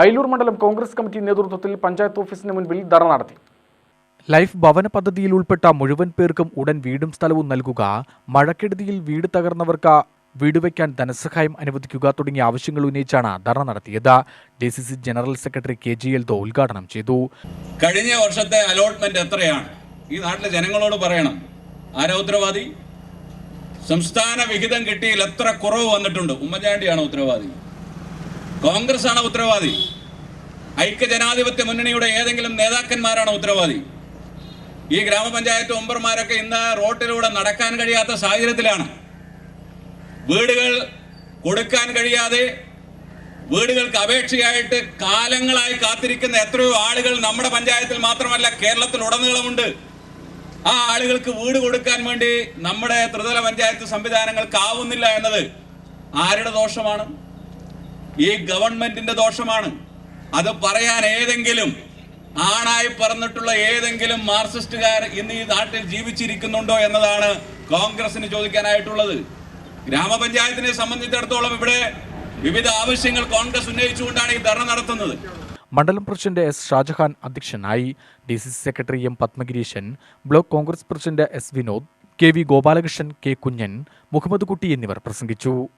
അയലൂർ മണ്ഡലം കോൺഗ്രസ് കമ്മിറ്റി നേതൃത്വത്തിൽ പഞ്ചായത്ത് ഓഫീസിന് മുൻപിൽ ധർണ നടത്തി. ലൈഫ് ഭവന പദ്ധതിയിൽ ഉൾപ്പെട്ട മുഴുവൻ പേർക്കും ഉടൻ വീടും സ്ഥലവും നൽകുക മഴക്കെടുതിയിൽ വീട് തകർന്നവർക്ക് വീട് വയ്ക്കാൻ ധനസഹായം അനുവദിക്കുക തുടങ്ങിയ ആവശ്യങ്ങൾ ഉന്നയിച്ചാണ് ധർണ നടത്തിയത്. D C C general secretary K G Eldho ഉദ്ഘാടനം ചെയ്തു. കഴിഞ്ഞ വർഷത്തെ അലോട്ട്മെന്റ് എത്രയാണ്? ഈ നാട്ടിലെ ജനങ്ങളോട് പറയണം. ആരാ ഉത്തരവാദി? സംസ്ഥാന വിഹിതം കിട്ടിയിൽ എത്ര കുറവ് വന്നിട്ടുണ്ട്? ഉമ്മൻചാണ്ടിയാണ് ഉത്തരവാദി? കോൺഗ്രസ് ആണ് ഉത്തരവാദി. ഐക്യജനാധിപത്യ മുന്നണിയുടെ ഏതെങ്കിലും നേതാക്കന്മാരാണ് ഉത്തരവാദി. ഈ ഗ്രാമപഞ്ചായത്ത് മെമ്പർമാരൊക്കെ ഇന്ന് റോട്ടിലൂടെ നടക്കാൻ കഴിയാത്ത സാഹചര്യത്തിലാണ്. വീടുകൾ കൊടുക്കാൻ കഴിയാതെ വീടുകൾക്ക് അപേക്ഷയായിട്ട് കാലങ്ങളായി കാത്തിരിക്കുന്ന എത്രയോ ആളുകൾ നമ്മുടെ പഞ്ചായത്തിൽ മാത്രമല്ല കേരളത്തിൽ ഉടനീളമുണ്ട്. ആ ആളുകൾക്ക് വീട് കൊടുക്കാൻ വേണ്ടി നമ്മുടെ ത്രിതല പഞ്ചായത്ത് സംവിധാനങ്ങൾക്ക് ആവുന്നില്ല എന്നത് ആരുടെ ദോഷമാണ്? ഈ ഗവൺമെന്റിന്റെ ദോഷമാണ്. അത് പറയാൻ ഏതെങ്കിലും ആണായി പറഞ്ഞിട്ടുള്ള ഏതെങ്കിലും മാർക്സിസ്റ്റുകാർ ഇന്ന് ഈ നാട്ടിൽ ജീവിച്ചിരിക്കുന്നുണ്ടോ എന്നതാണ് കോൺഗ്രസിന് ചോദിക്കാനായിട്ടുള്ളത്. ഗ്രാമപഞ്ചായത്തിനെ സംബന്ധിച്ചിടത്തോളം ഇവിടെ വിവിധ ആവശ്യങ്ങൾ കോൺഗ്രസ് ഉന്നയിച്ചുകൊണ്ടാണ് ഈ ധർണ നടത്തുന്നത്. മണ്ഡലം പ്രസിഡന്റ് എസ് ഷാജഹാൻ അധ്യക്ഷനായി D C C secretary M Padmagireesan block Congress president S Vinod K V Gopalakrishnan K Kunjan Muhammad Kutty എന്നിവർ പ്രസംഗിച്ചു.